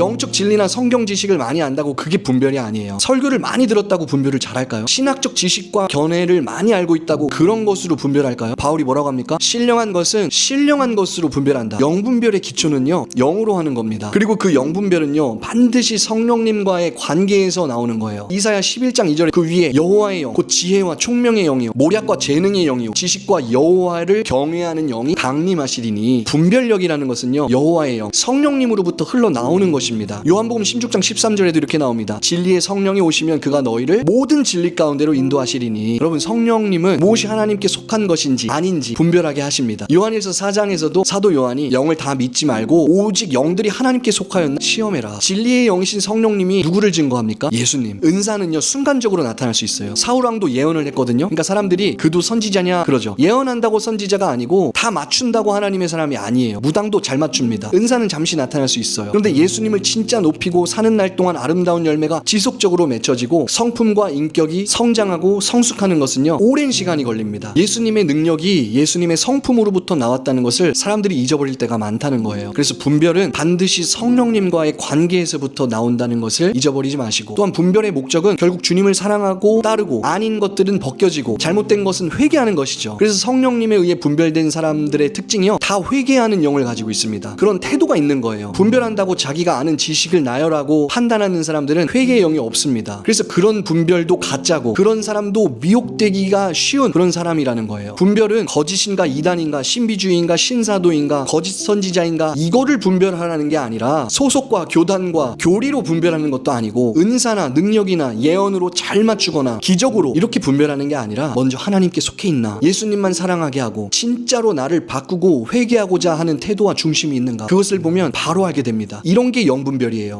영적 진리나 성경 지식을 많이 안다고 그게 분별이 아니에요. 설교를 많이 들었다고 분별을 잘할까요? 신학적 지식과 견해를 많이 알고 있다고 그런 것으로 분별할까요? 바울이 뭐라고 합니까? 신령한 것은 신령한 것으로 분별한다. 영분별의 기초는요, 영으로 하는 겁니다. 그리고 그 영분별은요, 반드시 성령님과의 관계에서 나오는 거예요. 이사야 11장 2절에 그 위에 여호와의 영, 곧 지혜와 총명의 영이요, 모략과 재능의 영이요, 지식과 여호와를 경외하는 영이 강림하시리니 분별력이라는 것은요, 여호와의 영, 성령님으로부터 흘러나오는 것 입니다. 요한복음 16장 13절에도 이렇게 나옵니다. 진리의 성령이 오시면 그가 너희를 모든 진리 가운데로 인도하시리니 여러분 성령님은 무엇이 하나님께 속한 것인지 아닌지 분별하게 하십니다. 요한일서 4장에서도 사도 요한이 영을 다 믿지 말고 오직 영들이 하나님께 속하였나 시험해라. 진리의 영이신 성령님이 누구를 증거합니까? 예수님. 은사는요 순간적으로 나타날 수 있어요. 사울 왕도 예언을 했거든요. 그러니까 사람들이 그도 선지자냐 그러죠. 예언한다고 선지자가 아니고 다 맞춘다고 하나님의 사람이 아니에요. 무당도 잘 맞춥니다. 은사는 잠시 나타날 수 있어요. 그런데 예수님을 진짜 높이고 사는 날 동안 아름다운 열매가 지속적으로 맺혀지고 성품과 인격이 성장하고 성숙하는 것은요 오랜 시간이 걸립니다. 예수님의 능력이 예수님의 성품으로부터 나왔다는 것을 사람들이 잊어버릴 때가 많다는 거예요. 그래서 분별은 반드시 성령님과의 관계에서부터 나온다는 것을 잊어버리지 마시고 또한 분별의 목적은 결국 주님을 사랑하고 따르고 아닌 것들은 벗겨지고 잘못된 것은 회개하는 것이죠. 그래서 성령님에 의해 분별된 사람들의 특징이요 다 회개하는 영을 가지고 있습니다. 그런 태도가 있는 거예요. 분별한다고 자기가 아는 지식을 나열하고 판단하는 사람들은 회개의 영이 없습니다. 그래서 그런 분별도 가짜고 그런 사람도 미혹되기가 쉬운 그런 사람이라는 거예요. 분별은 거짓인가 이단인가 신비주의인가 신사도인가 거짓 선지자인가 이거를 분별하라는 게 아니라 소속과 교단과 교리로 분별하는 것도 아니고 은사나 능력이나 예언으로 잘 맞추거나 기적으로 이렇게 분별하는 게 아니라 먼저 하나님께 속해 있나 예수님만 사랑하게 하고 진짜로 나를 바꾸고 회개하고자 하는 태도와 중심이 있는가 그것을 보면 바로 알게 됩니다. 이런 게 영 분별이에요.